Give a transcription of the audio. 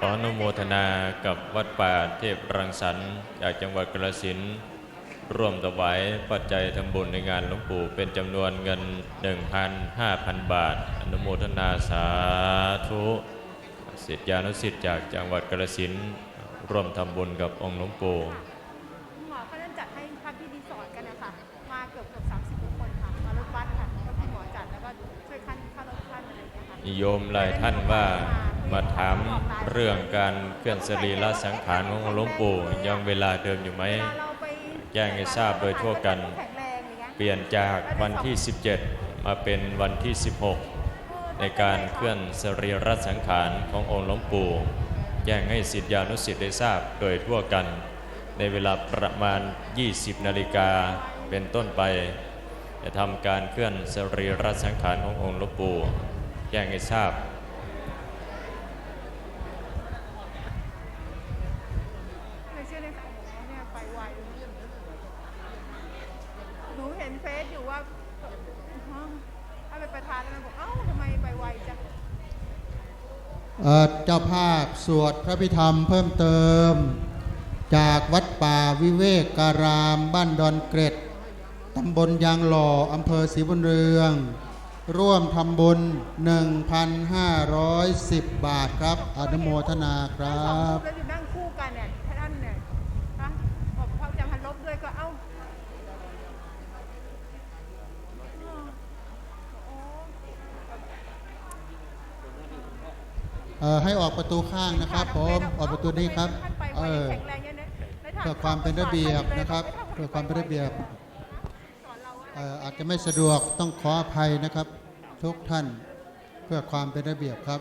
ขออนุโมทนากับวัดป่าเทพรังสรรค์จากจังหวัดกระสินธุ์ร่วมถวายปัจจัยทำบุญในงานหลวงปู่เป็นจำนวนเงิน 1,500 บาท อนุโมทนาสาธุศิษยานุศิษย์จากจังหวัดกระสินธุ์ร่วมทำบุญกับองค์หลวงปู่คุณหมอเขาจะจัดให้พักที่รีสอร์ทกันนะคะมาเกือบเกือบสามสิบคนค่ะมารถบัสค่ะก็คุณหมอจัดแล้วก็ช่วยคันค่ารถคันอะไรอย่างเงี้ยค่ะนิยมหลายท่านว่า มาถามเรื่องการเคลื่อนสรีระสังขารขององค์หลวงปู่ยังเวลาเดิมอยู่ไหมแจ้งให้ทราบโดยทั่วกันเงี้ยเปลี่ยนจากวันที่ 17 มาเป็นวันที่ 16 ในการเคลื่อนสรีระสังขารขององค์หลวงปู่แจ้งให้สิทธิานุสิทธิ์ได้ทราบโดยทั่วกัน ในเวลาประมาณ 20 นาฬิกาเป็นต้นไป จะทำการเคลื่อนสรีระสังขารขององค์หลวงปู่แจ้งให้ทราบ ไม่เชื่อในสายหมอเนี่ยไปไว หนูเห็นเฟซอยู่ว่าฮะถ้าเป็นประธานแล้วบอกเอ้าทำไมไปไวจังเอ่อเจ้าภาพสวดพระพิธรรมเพิ่มเติม จากวัดป่าวิเวกการามบ้านดอนเกร็ดตำบลยางหล่ออำเภอศรีบุญเรือง ร่วมทำบุญ 1,510 บาทครับ อนุโมทนาครัสองรูบปแล้วอยู่นั่งคู่กันเนี่ยท่านเนี่ยฮะบอกพระอาจารย์พันลบด้วยก็เอ้าอ๋อโอ้ เอ่อให้ออกประตูข้างนะครับผมออกประตูนี้ครับท่านไปเอไวอแข็งแรงเยอะนะได้ถเพื่อความเป็นระเบียบนะครับเพื่อความเป็นระเบียบสอนเราว่าเอ่ออาจจะไม่สะดวกต้องขออภัยนะครับ ทุกท่านเพื่อความเป็นระเบียบครับ